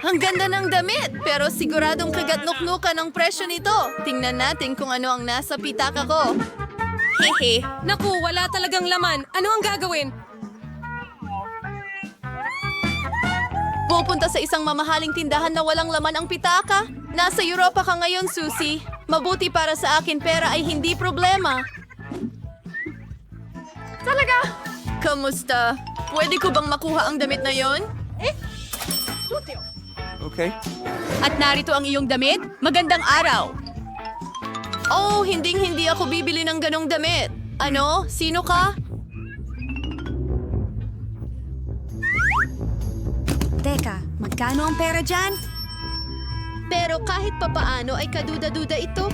ang ganda ng damit, pero siguradong kagat-nuknukan ang presyo nito. Tingnan natin kung ano ang nasa pitaka ko. Hehe. Naku, wala talagang laman. Ano ang gagawin? Pupunta sa isang mamahaling tindahan na walang laman ang pitaka. Nasa Europa ka ngayon, Susie. Mabuti para sa akin pera ay hindi problema. Talaga? Kamusta? Pwede ko bang makuha ang damit na yon? Okay. At narito ang iyong damit? Magandang araw! Oh, hinding-hindi ako bibili ng ganong damit. Ano? Sino ka? Teka, magkano ang pera dyan? Pero kahit papaano ay kaduda-duda ito.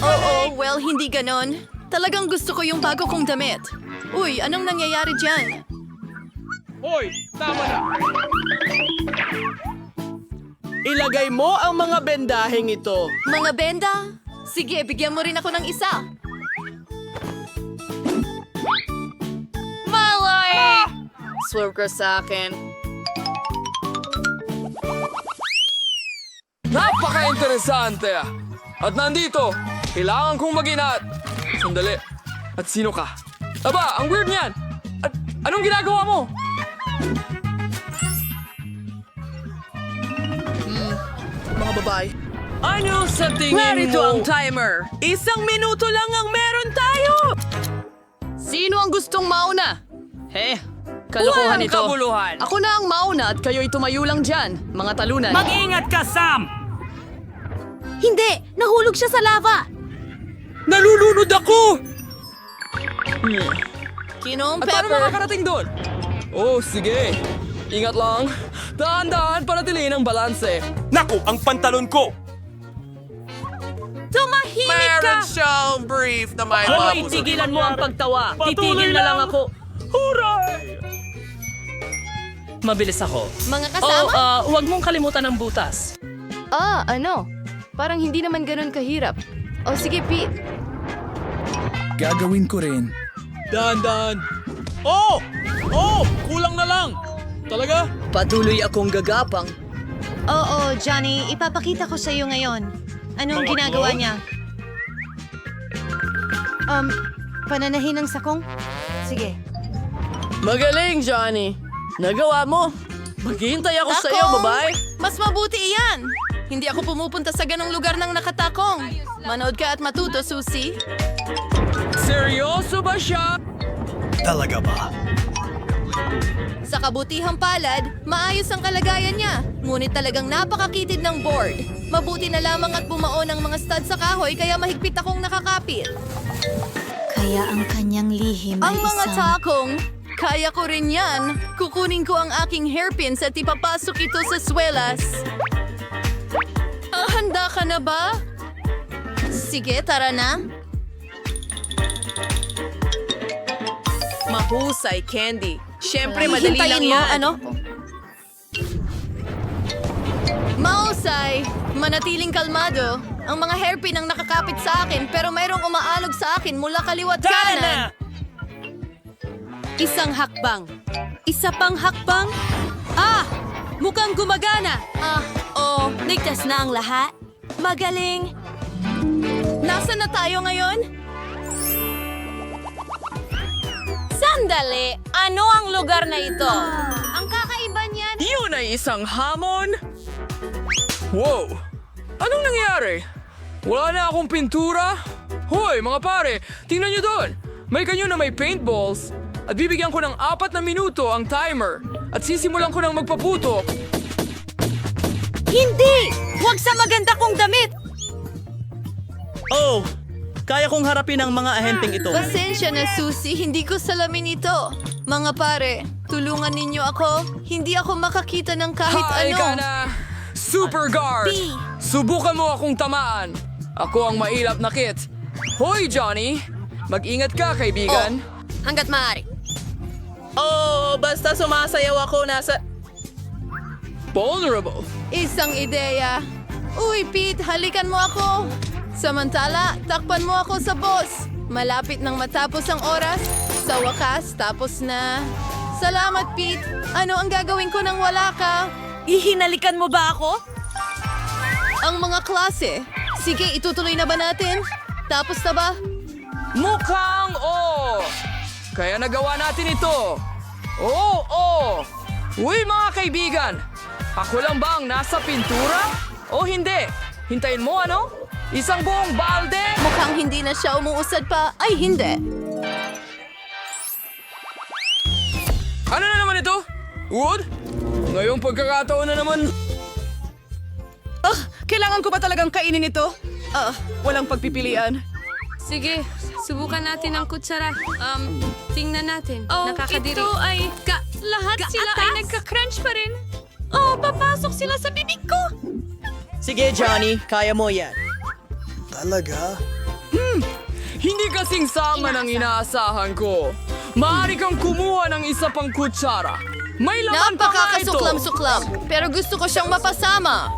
Oo, well, hindi ganon. Talagang gusto ko yung bago kong damit. Uy, anong nangyayari dyan? Hoy, tama na. Ilagay mo ang mga bendaheng ito. Mga benda? Sige, bigyan mo rin ako ng isa. Malay! Swerve ka sa akin. Napaka-interesante ah. At nandito, kailangan kong maginat. Sandali. At sino ka? Aba, ang weird niyan. At anong ginagawa mo? Mga babae. Ano sa tingin Narito mo? ang timer. Isang minuto lang ang meron tayo. Sino ang gustong mauna? He, kalokohan Walang ito. kabuluhan. Ako na ang mauna at kayo'y tumayo lang dyan, mga talunan. Mag-ingat ka, Sam! Hindi! Nahulog siya sa lava! Nalulunod ako! Kinom, At paano Pepper. makakarating doon? Oh, sige. Ingat lang. Dahan-dahan para tiliin ang balanse. Naku, ang pantalon ko! Tumahimik ka! siyang brief na may Hoy, tigilan mo ang pagtawa. Titigil na lang ako. Huray! Mabilis ako. Mga Oh, kasama? ah, huwag mong kalimutan ang butas. Ah, ano? Parang hindi naman ganun kahirap. O sige, Pete. Gagawin ko rin. Dahan-dahan. Oh! Oh! Kulang na lang. Talaga? Patuloy akong gagapang. Oo, Johnny. Ipapakita ko sa iyo ngayon. Anong ginagawa niya? Um, pananahin ng sakong? Sige. Magaling, Johnny. Nagawa mo. Maghihintay ako sa iyo, Takong! babae. Mas mabuti iyan. Hindi ako pumupunta sa ganong lugar ng nakatakong. Manood ka at matuto, Susie. Seryoso ba siya? Talaga ba? Sa kabutihang palad, maayos ang kalagayan niya. Ngunit talagang napakakitid ng board. Mabuti na lamang at bumao ng mga stud sa kahoy kaya mahigpit akong nakakapit. Kaya ang kanyang lihim Ang ay mga isang... takong, kaya ko rin yan. Kukunin ko ang aking hairpins at ipapasok ito sa swelas. Ah, handa ka na ba? Sige, tara na. Mahusay, Candy. Siyempre, Ay, madali lang mo, yan. ano? Mausay, manatiling kalmado. Ang mga hairpin ang nakakapit sa akin pero mayroong umaalog sa akin mula kaliwat kanan. Isang hakbang. Isa pang hakbang? Ah! Mukhang gumagana! Ah, oh, Ligtas na ang lahat? Magaling! nasa na tayo ngayon? Sandali! Ano ang lugar na ito? Ang kakaiba niyan! Yun ay isang hamon? Wow! Anong nangyari? Wala na akong pintura? Hoy, mga pare, tingnan nyo doon! May kanyo na may paintballs. At bibigyan ko ng apat na minuto ang timer. At sisimulan ko ng magpaputok. Hindi! Huwag sa maganda kong damit! Oh! Kaya kong harapin ang mga ahenteng ito. Pasensya na, Susie. Hindi ko salamin ito. Mga pare, tulungan ninyo ako. Hindi ako makakita ng kahit Hi, ano. ka na! Super Guard! Subukan mo akong tamaan. Ako ang mailap na kit. Hoy, Johnny! Mag-ingat ka, kaibigan. Hanggat maaari. Oh, basta sumasayaw ako nasa... Vulnerable. Isang ideya. Uy, Pete, halikan mo ako. Samantala, takpan mo ako sa boss. Malapit nang matapos ang oras. Sa wakas, tapos na. Salamat, Pete. Ano ang gagawin ko nang wala ka? Ihinalikan mo ba ako? Ang mga klase. Sige, itutuloy na ba natin? Tapos na ba? Mukhang oo. Kaya nagawa natin ito. Oo, oo. Uy mga kaibigan, ako lang ba ang nasa pintura? O hindi? Hintayin mo ano? Isang buong balde? Mukhang hindi na siya umuusad pa. Ay, hindi. Ano na naman ito? Wood? Ngayong pagkakataon na naman. Ah, kailangan ko ba talagang kainin ito? Ah, walang pagpipilian. Sige, subukan natin ang kutsara. Um, tingnan natin. Oh, Nakakadiri. ito ay Ka lahat sila ay nagka-crunch pa rin. Oh, papasok sila sa bibig ko. Sige, Johnny. Kaya mo yan. Talaga? Hindi kasing sama ng inaasahan ko. Maaari kang kumuha ng isa pang kutsara. May laman pa nga ito. Napakasuklam-suklam. Pero gusto ko siyang mapasama.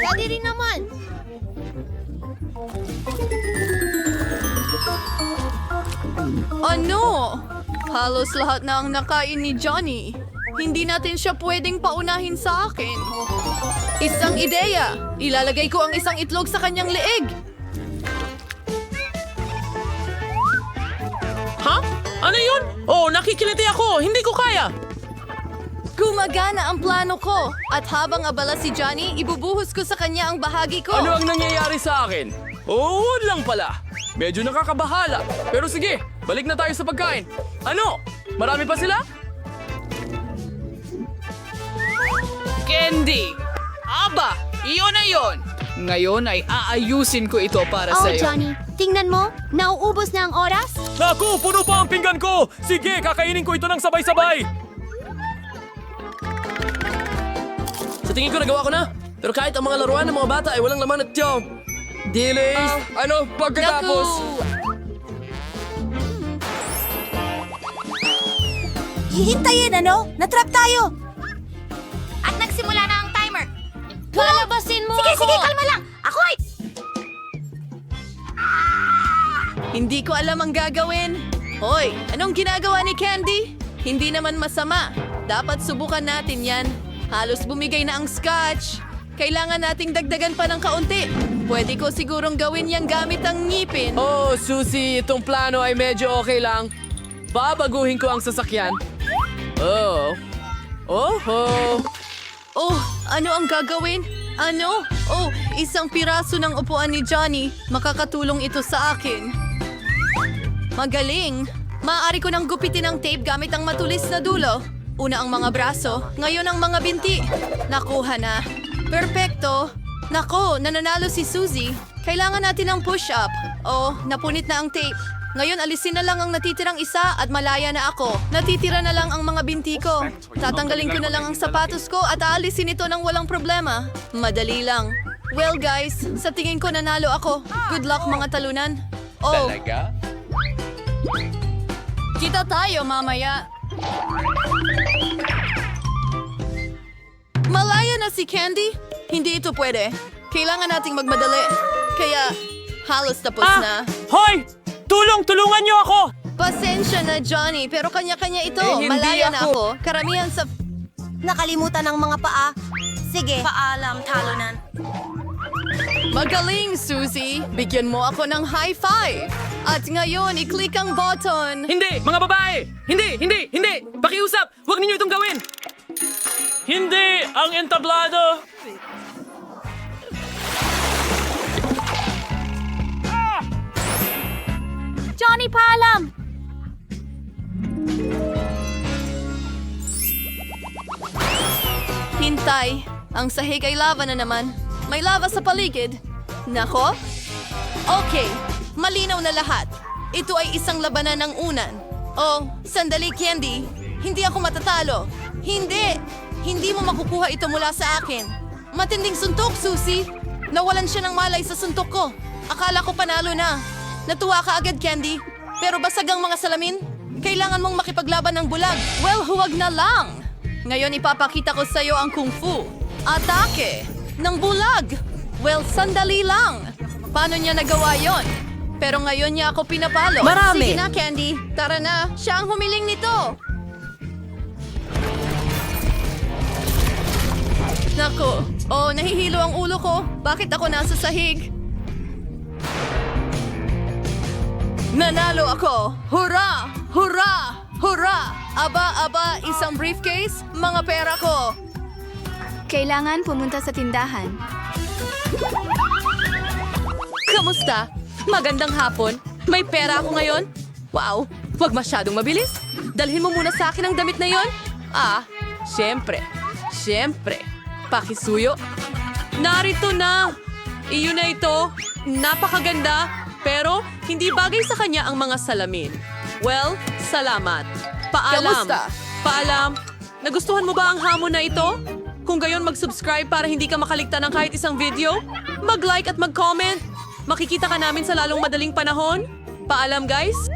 Daddy rin naman. Ano? Halos lahat na ang nakain ni Johnny. Hindi natin siya pwedeng paunahin sa akin. Isang ideya. Ilalagay ko ang isang itlog sa kanyang leeg. Ha? Ano yun? Oh, nakikiliti ako. Hindi ko kaya. Gumagana ang plano ko. At habang abala si Johnny, ibubuhos ko sa kanya ang bahagi ko. Ano ang nangyayari sa akin? Oo lang pala. Medyo nakakabahala. Pero sige, balik na tayo sa pagkain. Ano? Marami pa sila? Candy! Aba, iyon na yon. Ngayon ay aayusin ko ito para Oh, sa'yo. Johnny, tingnan mo. Nauubos na ang oras. Naku, puno pa ang pinggan ko! Sige, kakainin ko ito ng sabay-sabay! Sa tingin ko nagawa ko na. Pero kahit ang mga laruan ng mga bata ay walang laman at tiyaw. Delays. Ah, ano, pagkatapos... Hihintayin, ano? Natrap tayo! Sige, ako. Sige, kalma lang. Ako ay... Hindi ko alam ang gagawin. Hoy, anong ginagawa ni Candy? Hindi naman masama. Dapat subukan natin yan. Halos bumigay na ang scotch. Kailangan nating dagdagan pa ng kaunti. Pwede ko sigurong gawin yan gamit ang ngipin. Oh, Susie, itong plano ay medyo okay lang. Babaguhin ko ang sasakyan. Oh. Oh, oh. Oh, ano ang gagawin? Ano? Oh, isang piraso ng upuan ni Johnny. Makakatulong ito sa akin. Magaling. Maaari ko nang gupitin ang tape gamit ang matulis na dulo. Una ang mga braso, ngayon ang mga binti. Nakuha na. Perpekto. Nako, nananalo si Suzy. Kailangan natin ng push-up. Oh, napunit na ang tape. Ngayon alisin na lang ang natitirang isa at malaya na ako. Natitira na lang ang mga binti ko. Tatanggalin ko na lang ang sapatos ko at aalisin ito ng walang problema. Madali lang. Well guys, sa tingin ko nanalo ako. Good luck mga talunan. Oh, kita tayo mamaya. Malaya na si Candy? Hindi ito pwede. Kailangan nating magmadali. Kaya, halos tapos na. Hoy! Tulong! Tulungan niyo ako! Pasensya na, Johnny, pero kanya-kanya ito. Eh, hindi Malaya na ako. Karamihan sa... Nakalimutan ang mga paa. Sige. Paalam, talunan. Magaling, Susie! Bigyan mo ako ng high five! At ngayon, i-click ang button. Hindi, mga babae! Hindi, hindi, hindi! Pakiusap! Huwag ninyo itong gawin! Hindi! Ang entablado! Johnny, paalam. Hintay. Ang sahig ay lava na naman. May lava sa paligid. Nako? Okay. Malinaw na lahat. Ito ay isang labanan ng unan. Oh, sandali, Candy. Hindi ako matatalo. Hindi! Hindi mo makukuha ito mula sa akin. Matinding suntok, Susie. Nawalan siya ng malay sa suntok ko. Akala ko panalo na. Natuwa ka agad, Candy. Pero basag ang mga salamin. Kailangan mong makipaglaban ng bulag. Well, huwag na lang. Ngayon ipapakita ko sa'yo ang kung fu. Atake! Ng bulag! Well, sandali lang. Paano niya nagawa yon? Pero ngayon niya ako pinapalo. Marami! Sige na, Candy. Tara na. Siya ang humiling nito. Nako. Oh, nahihilo ang ulo ko. Bakit ako nasa sahig? Nanalo ako! Hurra! Hurra! Hurra! Aba, aba, isang briefcase? Mga pera ko! Kailangan pumunta sa tindahan. Kamusta? Magandang hapon. May pera ako ngayon? Wow, wag masyadong mabilis. Dalhin mo muna sa akin ang damit na yon. Ah, syempre. Syempre. Pakisuyo. Narito na. Iyon na ito. Napakaganda. Pero hindi bagay sa kanya ang mga salamin. Well, salamat. Paalam. Kamusta? Paalam. Nagustuhan mo ba ang hamon na ito? Kung gayon mag-subscribe para hindi ka makaligtan ng kahit isang video, mag-like at mag-comment. Makikita ka namin sa lalong madaling panahon. Paalam guys!